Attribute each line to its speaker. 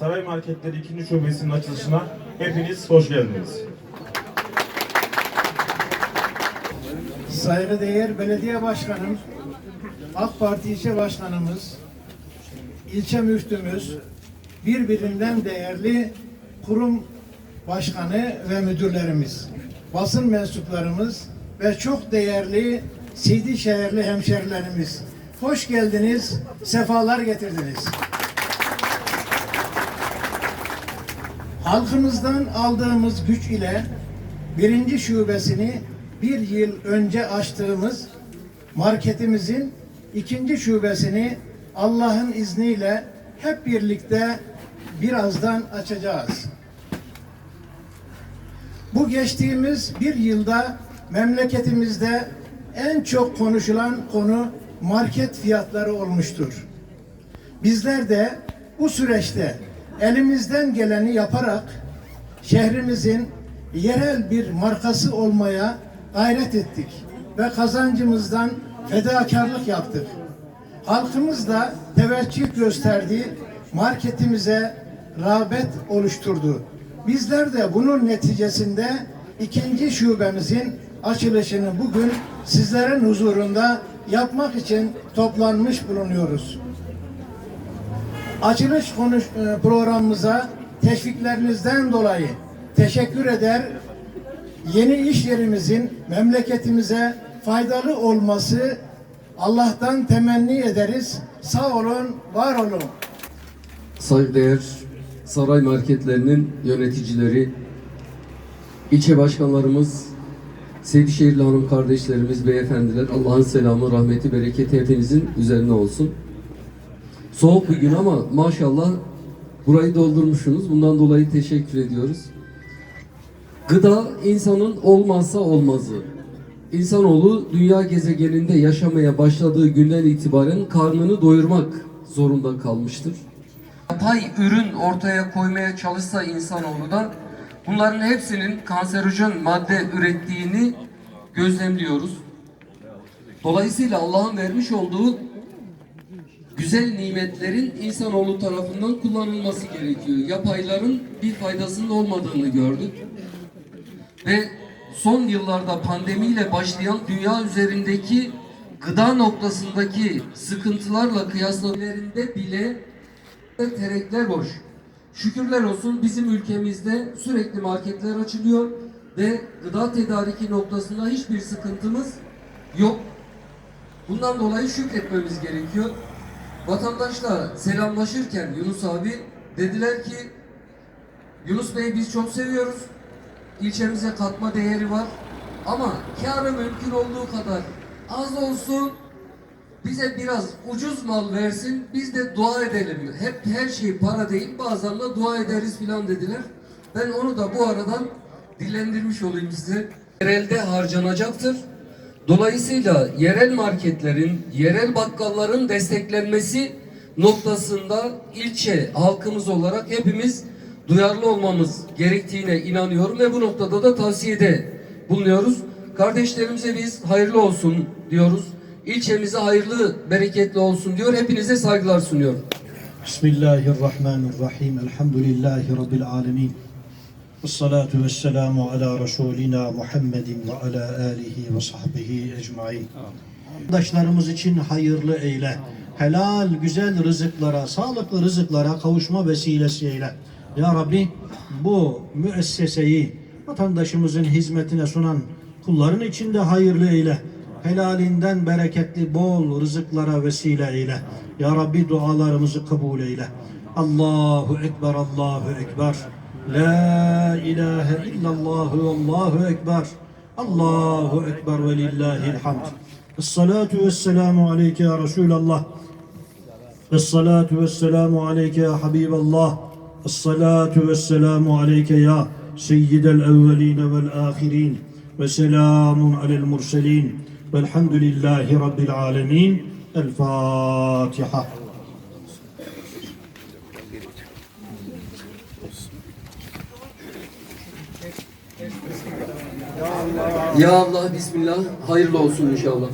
Speaker 1: Saray Marketleri 2. Şubesi'nin açılışına hepiniz hoş geldiniz.
Speaker 2: Saygıdeğer Belediye Başkanım, AK Parti İlçe Başkanımız, ilçe müftümüz, birbirinden değerli kurum başkanı ve müdürlerimiz, basın mensuplarımız ve çok değerli Sidi şehirli hemşerilerimiz. Hoş geldiniz, sefalar getirdiniz. Halkımızdan aldığımız güç ile birinci şubesini bir yıl önce açtığımız marketimizin ikinci şubesini Allah'ın izniyle hep birlikte birazdan açacağız. Bu geçtiğimiz bir yılda memleketimizde en çok konuşulan konu market fiyatları olmuştur. Bizler de bu süreçte elimizden geleni yaparak şehrimizin yerel bir markası olmaya gayret ettik ve kazancımızdan fedakarlık yaptık. Halkımız da teveccüh gösterdi, marketimize rağbet oluşturdu. Bizler de bunun neticesinde ikinci şubemizin açılışını bugün sizlerin huzurunda yapmak için toplanmış bulunuyoruz. Açılış konuş e, programımıza teşviklerinizden dolayı teşekkür eder. Yeni iş yerimizin memleketimize faydalı olması Allah'tan temenni ederiz. Sağ olun, var olun.
Speaker 3: Saygıdeğer saray marketlerinin yöneticileri, ilçe başkanlarımız, Seydişehirli hanım kardeşlerimiz, beyefendiler, Allah'ın selamı, rahmeti, bereketi hepinizin üzerine olsun. Soğuk bir gün ama maşallah burayı doldurmuşsunuz. Bundan dolayı teşekkür ediyoruz. Gıda insanın olmazsa olmazı. İnsanoğlu dünya gezegeninde yaşamaya başladığı günden itibaren karnını doyurmak zorunda kalmıştır. Yapay ürün ortaya koymaya çalışsa insanoğlu da bunların hepsinin kanserojen madde ürettiğini gözlemliyoruz. Dolayısıyla Allah'ın vermiş olduğu güzel nimetlerin insanoğlu tarafından kullanılması gerekiyor. Yapayların bir faydasının olmadığını gördük. Ve son yıllarda pandemiyle başlayan dünya üzerindeki gıda noktasındaki sıkıntılarla kıyaslamalarında bile terekler boş. Şükürler olsun bizim ülkemizde sürekli marketler açılıyor ve gıda tedariki noktasında hiçbir sıkıntımız yok. Bundan dolayı şükretmemiz gerekiyor. Vatandaşla selamlaşırken Yunus abi dediler ki Yunus Bey biz çok seviyoruz. İlçemize katma değeri var. Ama karı mümkün olduğu kadar az olsun. Bize biraz ucuz mal versin. Biz de dua edelim. Hep her şey para değil. Bazen de dua ederiz filan dediler. Ben onu da bu aradan dillendirmiş olayım size. Yerelde harcanacaktır. Dolayısıyla yerel marketlerin, yerel bakkalların desteklenmesi noktasında ilçe halkımız olarak hepimiz duyarlı olmamız gerektiğine inanıyorum ve bu noktada da tavsiyede bulunuyoruz. Kardeşlerimize biz hayırlı olsun diyoruz. İlçemize hayırlı, bereketli olsun diyor. Hepinize saygılar sunuyorum.
Speaker 4: Bismillahirrahmanirrahim. Elhamdülillahi Rabbil alemin. Vessalatu vesselamu ala Resulina Muhammedin ve ala alihi ve sahbihi ecmain. Arkadaşlarımız için hayırlı eyle. Helal, güzel rızıklara, sağlıklı rızıklara kavuşma vesilesi eyle. Ya Rabbi bu müesseseyi vatandaşımızın hizmetine sunan kulların içinde hayırlı eyle. Helalinden bereketli bol rızıklara vesile eyle. Ya Rabbi dualarımızı kabul eyle. Allahu Ekber, Allahu Ekber. La ilahe illallah ve Allahu Ekber. Allahu Ekber ve lillahil hamd. Esselatu vesselamu aleyke ya Resulallah. Esselatu vesselamu aleyke ya Habiballah. Esselatu vesselamu aleyke ya Seyyidel evveline vel ahirin. Ve selamun alel murselin. Velhamdülillahi Rabbil alemin. El Fatiha.
Speaker 3: Ya Allah, Bismillah, hayırlı olsun inşallah.